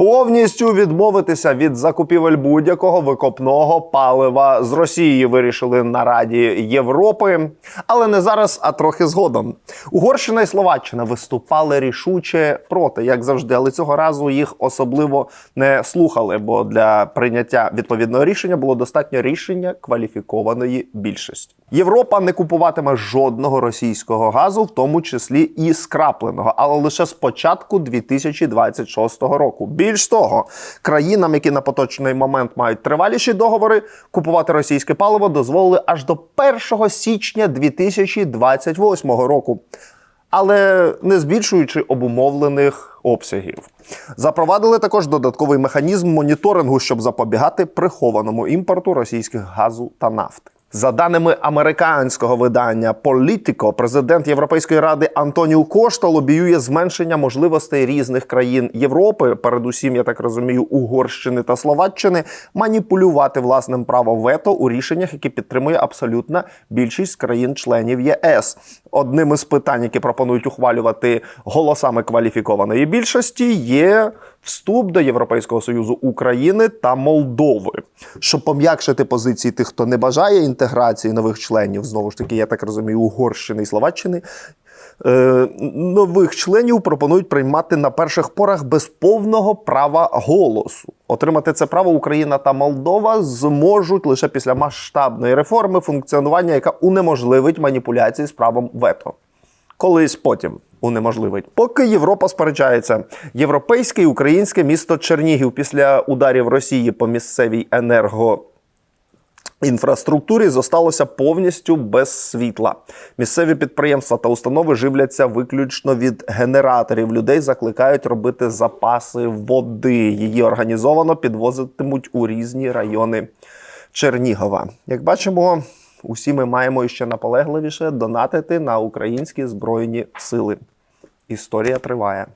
Повністю відмовитися від закупівель будь-якого викопного палива з Росії вирішили на Раді Європи, але не зараз, а трохи згодом. Угорщина і Словаччина виступали рішуче проти, як завжди, але цього разу їх особливо не слухали, бо для прийняття відповідного рішення було достатньо рішення кваліфікованої більшості. Європа не купуватиме жодного російського газу, в тому числі і скрапленого, але лише з початку 2026 року. Більш того, країнам, які на поточний момент мають триваліші договори, купувати російське паливо дозволили аж до 1 січня 2028 року. Але не збільшуючи обумовлених обсягів, запровадили також додатковий механізм моніторингу, щоб запобігати прихованому імпорту російських газу та нафти. За даними американського видання Politico, президент Європейської ради Антоніу Кошта лобіює зменшення можливостей різних країн Європи, передусім, я так розумію, Угорщини та Словаччини, маніпулювати власним правом вето у рішеннях, які підтримує абсолютна більшість країн-членів ЄС. Одним із питань, які пропонують ухвалювати голосами кваліфікованої більшості, є вступ до Європейського союзу України та Молдови, щоб пом'якшити позиції тих, хто не бажає інтеграції нових членів, знову ж таки, я так розумію, Угорщини і Словаччини. Е, нових членів пропонують приймати на перших порах без повного права голосу. Отримати це право Україна та Молдова зможуть лише після масштабної реформи функціонування, яка унеможливить маніпуляції з правом вето. Колись потім унеможливить. Поки Європа сперечається, європейське і українське місто Чернігів після ударів Росії по місцевій енерго. Інфраструктурі зосталося повністю без світла. Місцеві підприємства та установи живляться виключно від генераторів. Людей закликають робити запаси води. Її організовано підвозитимуть у різні райони Чернігова. Як бачимо, усі ми маємо ще наполегливіше донатити на українські збройні сили. Історія триває.